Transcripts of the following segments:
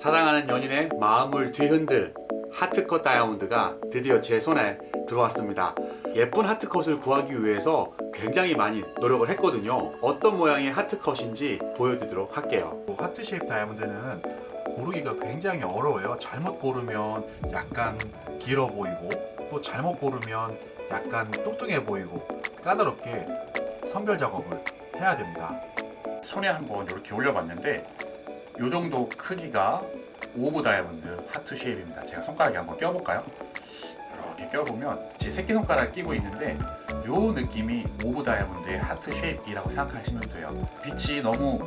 사랑하는 연인의 마음을 뒤흔들 하트컷 다이아몬드가 드디어 제 손에 들어왔습니다. 예쁜 하트컷을 구하기 위해서 굉장히 많이 노력을 했거든요. 어떤 모양의 하트컷인지 보여드리도록 할게요. 하트 쉐입 다이아몬드는 고르기가 굉장히 어려워요. 잘못 고르면 약간 길어 보이고 또 잘못 고르면 약간 뚱뚱해 보이고 까다롭게 선별 작업을 해야 됩니다. 손에 한번 이렇게 올려봤는데 이 정도 크기가 오브 다이아몬드 하트 쉐입입니다. 제가 손가락에 한번 껴볼까요? 이렇게 껴보면 제 새끼손가락 끼고 있는데 이 느낌이 오브 다이아몬드의 하트 쉐입이라고 생각하시면 돼요. 빛이 너무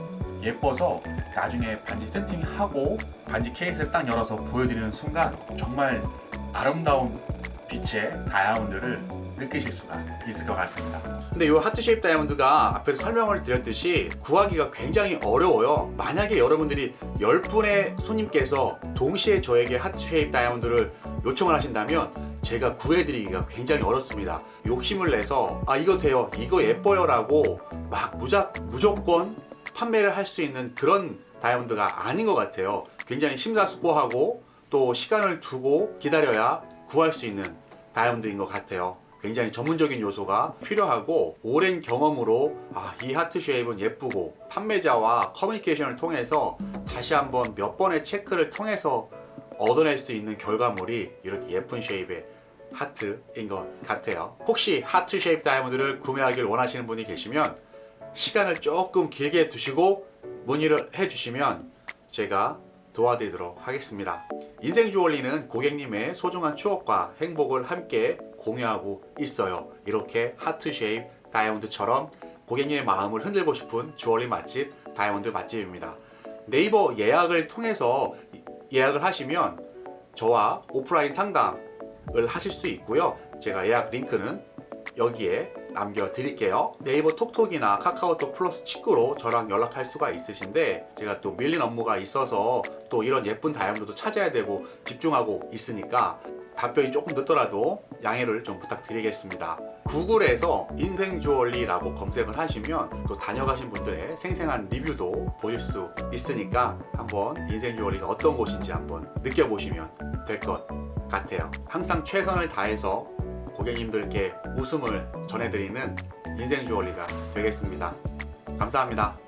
예뻐서 나중에 반지 세팅하고 반지 케이스를 딱 열어서 보여드리는 순간 정말 아름다운 빛의 다이아몬드를 느끼실 수가 있을 것 같습니다. 근데 이 하트 쉐입 다이아몬드가 앞에서 설명을 드렸듯이 구하기가 굉장히 어려워요. 만약에 여러분들이 10분의 손님께서 동시에 저에게 하트 쉐입 다이아몬드를 요청을 하신다면 제가 구해드리기가 굉장히 어렵습니다. 욕심을 내서 아 이거 돼요, 이거 예뻐요라고 막 무작 무조건 판매를 할 수 있는 그런 다이아몬드가 아닌 것 같아요. 굉장히 심사숙고하고 또 시간을 두고 기다려야 구할 수 있는 다이아몬드인 것 같아요. 굉장히 전문적인 요소가 필요하고 오랜 경험으로 아, 이 하트 쉐입은 예쁘고 판매자와 커뮤니케이션을 통해서 다시 한번 몇 번의 체크를 통해서 얻어낼 수 있는 결과물이 이렇게 예쁜 쉐입의 하트인 것 같아요. 혹시 하트 쉐입 다이아몬드를 구매하길 원하시는 분이 계시면 시간을 조금 길게 두시고 문의를 해주시면 제가 도와드리도록 하겠습니다. 인생 주얼리는 고객님의 소중한 추억과 행복을 함께 공유하고 있어요. 이렇게 하트 쉐입 다이아몬드처럼 고객님의 마음을 흔들고 싶은 주얼리 맛집 다이아몬드 맛집입니다. 네이버 예약을 통해서 예약을 하시면 저와 오프라인 상담을 하실 수 있고요. 제가 예약 링크는 여기에 남겨드릴게요. 네이버 톡톡이나 카카오톡 플러스 친구로 저랑 연락할 수가 있으신데 제가 또 밀린 업무가 있어서 또 이런 예쁜 다이아몬드도 찾아야 되고 집중하고 있으니까 답변이 조금 늦더라도 양해를 좀 부탁드리겠습니다. 구글에서 인생 주얼리라고 검색을 하시면 또 다녀가신 분들의 생생한 리뷰도 보실 수 있으니까 한번 인생 주얼리가 어떤 곳인지 한번 느껴보시면 될 것 같아요. 항상 최선을 다해서 고객님들께 웃음을 전해드리는 인생 주얼리가 되겠습니다. 감사합니다.